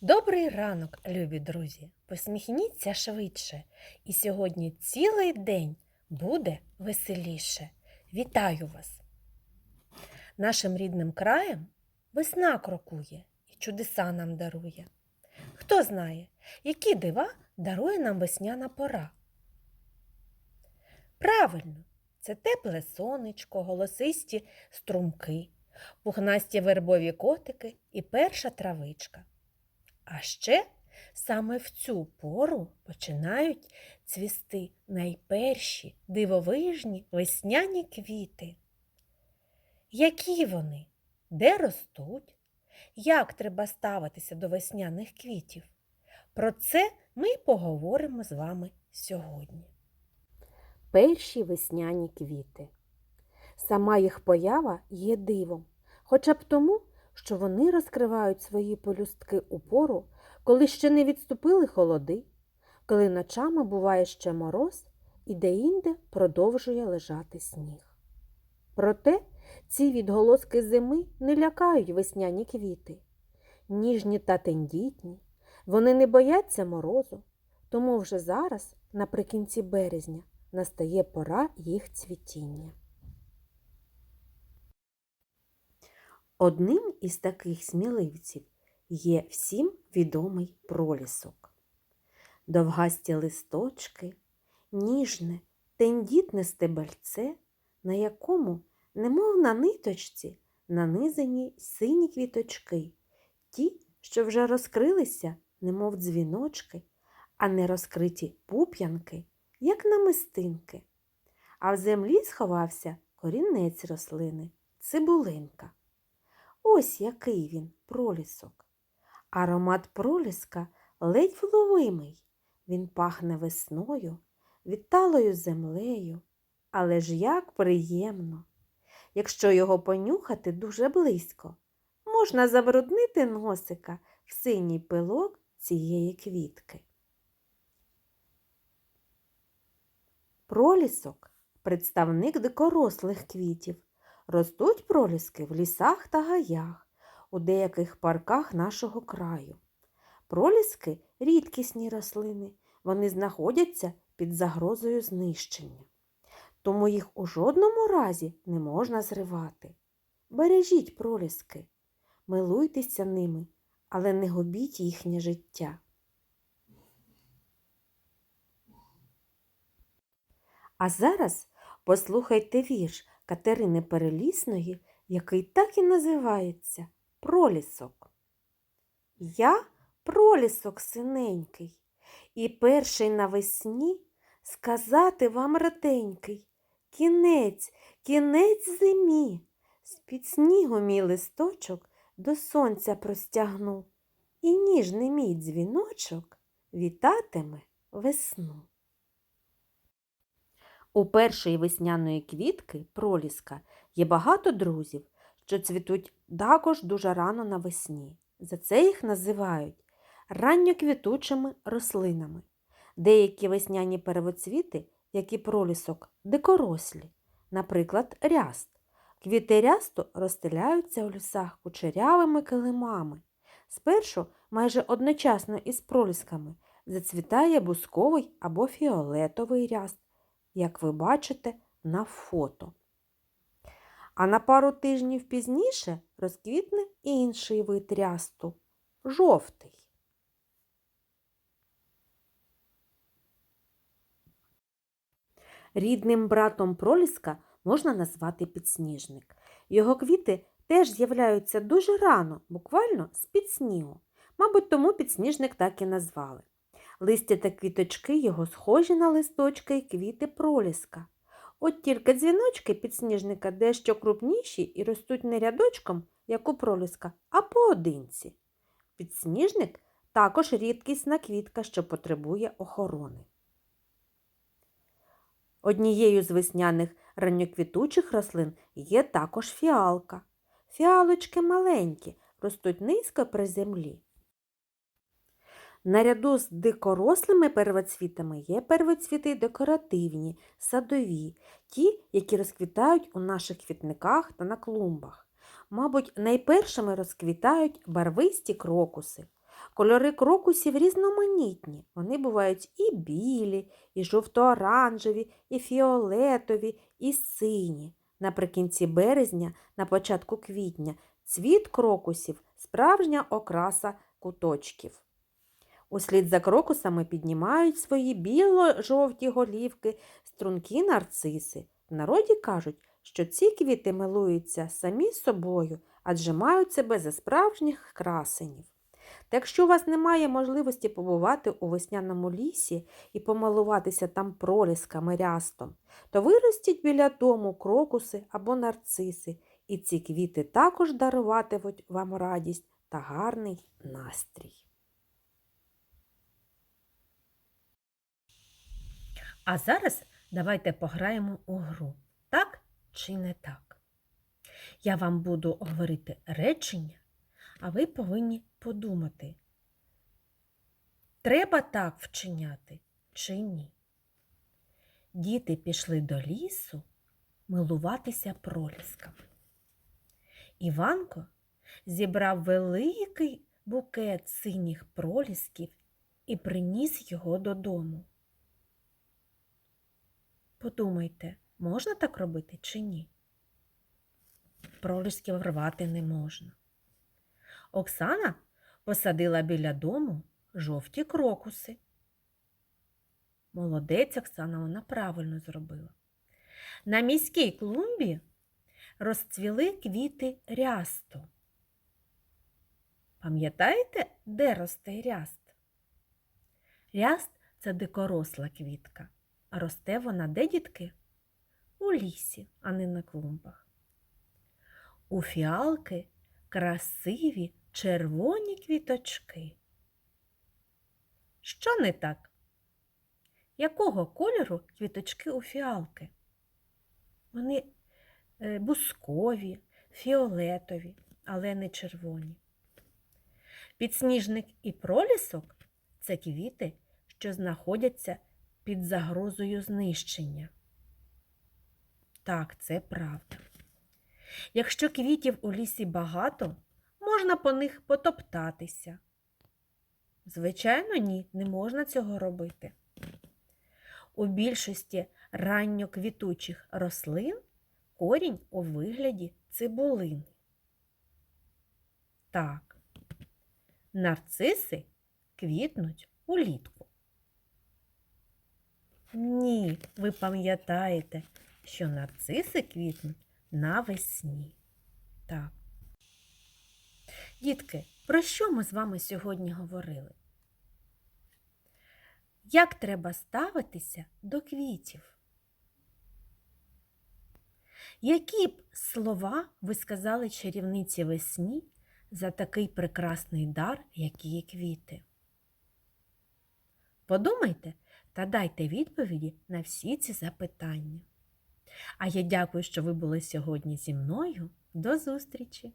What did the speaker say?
Добрий ранок, любі друзі! Посміхніться швидше, і сьогодні цілий день буде веселіше. Вітаю вас! Нашим рідним краєм весна крокує і чудеса нам дарує. Хто знає, які дива дарує нам весняна пора? Правильно, це тепле сонечко, голосисті струмки, пухнасті вербові котики і перша травичка. А ще саме в цю пору починають цвісти найперші дивовижні весняні квіти. Які вони? Де ростуть? Як треба ставитися до весняних квітів? Про це ми поговоримо з вами сьогодні. Перші весняні квіти. Сама їх поява є дивом, хоча б тому, що вони розкривають свої полюстки у пору, коли ще не відступили холоди, коли ночами буває ще мороз і деінде продовжує лежати сніг. Проте ці відголоски зими не лякають весняні квіти. Ніжні та тендітні, вони не бояться морозу, тому вже зараз, наприкінці березня, настає пора їх цвітіння. Одним із таких сміливців є всім відомий пролісок. Довгасті листочки, ніжне, тендітне стебельце, на якому, немов на ниточці, нанизані сині квіточки, ті, що вже розкрилися, немов дзвіночки, а не розкриті пуп'янки, як намистинки. А в землі сховався корінець рослини, цибулинка. Ось який він пролісок. Аромат проліска ледь вловимий. Він пахне весною, відталою землею. Але ж як приємно! Якщо його понюхати дуже близько, можна забруднити носика в синій пилок цієї квітки. Пролісок представник дикорослих квітів. Ростуть проліски в лісах та гаях, у деяких парках нашого краю. Проліски рідкісні рослини, вони знаходяться під загрозою знищення. Тому їх у жодному разі не можна зривати. Бережіть проліски, милуйтеся ними, але не губіть їхнє життя. А зараз послухайте вірш Катерини Перелісної, який так і називається Пролісок. Я пролісок синенький, і перший навесні сказати вам ратенький кінець, кінець зимі. З-під снігу мій листочок до сонця простягну, і ніжний мій дзвіночок вітатиме весну. У першої весняної квітки проліска є багато друзів, що цвітуть також дуже рано навесні. За це їх називають ранньоквітучими рослинами. Деякі весняні первоцвіти, як і пролісок, дикорослі, наприклад, ряст. Квіти рясту розстеляються у лісах кучерявими килимами. Спершу, майже одночасно із пролісками, зацвітає бусковий або фіолетовий ряст як ви бачите на фото. А на пару тижнів пізніше розквітне інший вид рясту – жовтий. Рідним братом проліска можна назвати підсніжник. Його квіти теж з'являються дуже рано, буквально з-під снігу. Мабуть, тому підсніжник так і назвали. Листя та квіточки його схожі на листочки і квіти проліска. От тільки дзвіночки підсніжника дещо крупніші і ростуть не рядочком, як у проліска, а поодинці. Підсніжник також рідкісна квітка, що потребує охорони. Однією з весняних ранньоквітучих рослин є також фіалка. Фіалочки маленькі, ростуть низько при землі. Наряду з дикорослими первоцвітами є первоцвіти декоративні, садові, ті, які розквітають у наших квітниках та на клумбах. Мабуть, найпершими розквітають барвисті крокуси. Кольори крокусів різноманітні. Вони бувають і білі, і жовто-оранжеві, і фіолетові, і сині. Наприкінці березня, на початку квітня, цвіт крокусів справжня окраса куточків. Услід за крокусами піднімають свої біло-жовті голівки стрункі нарциси. В народі кажуть, що ці квіти милуються самі собою, адже мають себе за справжніх красенів. Та якщо у вас немає можливості побувати у весняному лісі і помилуватися там пролісками рястом, то виростіть біля дому крокуси або нарциси, і ці квіти також даруватимуть вам радість та гарний настрій. А зараз давайте пограємо у гру. Так чи не так? Я вам буду говорити речення, а ви повинні подумати, треба так вчиняти чи ні. Діти пішли до лісу милуватися пролісками. Іванко зібрав великий букет синіх пролісків і приніс його додому. Подумайте, можна так робити чи ні? Пролісків рвати не можна. Оксана посадила біля дому жовті крокуси. Молодець Оксана, вона правильно зробила. На міській клумбі розцвіли квіти рясту. Пам'ятаєте, де росте ряст? Ряст це дикоросла квітка. А росте вона де, дітки? У лісі, а не на клумбах. У фіалки красиві червоні квіточки. Що не так? Якого кольору квіточки у фіалки? Вони е, бускові, фіолетові, але не червоні. Підсніжник і пролісок це квіти, що знаходяться під загрозою знищення. Так, це правда. Якщо квітів у лісі багато, можна по них потоптатися. Звичайно, ні, не можна цього робити. У більшості ранньоквітучих рослин корінь у вигляді цибулини. Так, нарциси квітнуть улітку. Ні, ви пам'ятаєте, що нарциси квітнуть навесні. Так. Дітки, про що ми з вами сьогодні говорили? Як треба ставитися до квітів? Які б слова ви сказали чарівниці весні за такий прекрасний дар, які квіти? Подумайте та дайте відповіді на всі ці запитання. А я дякую, що ви були сьогодні зі мною. До зустрічі!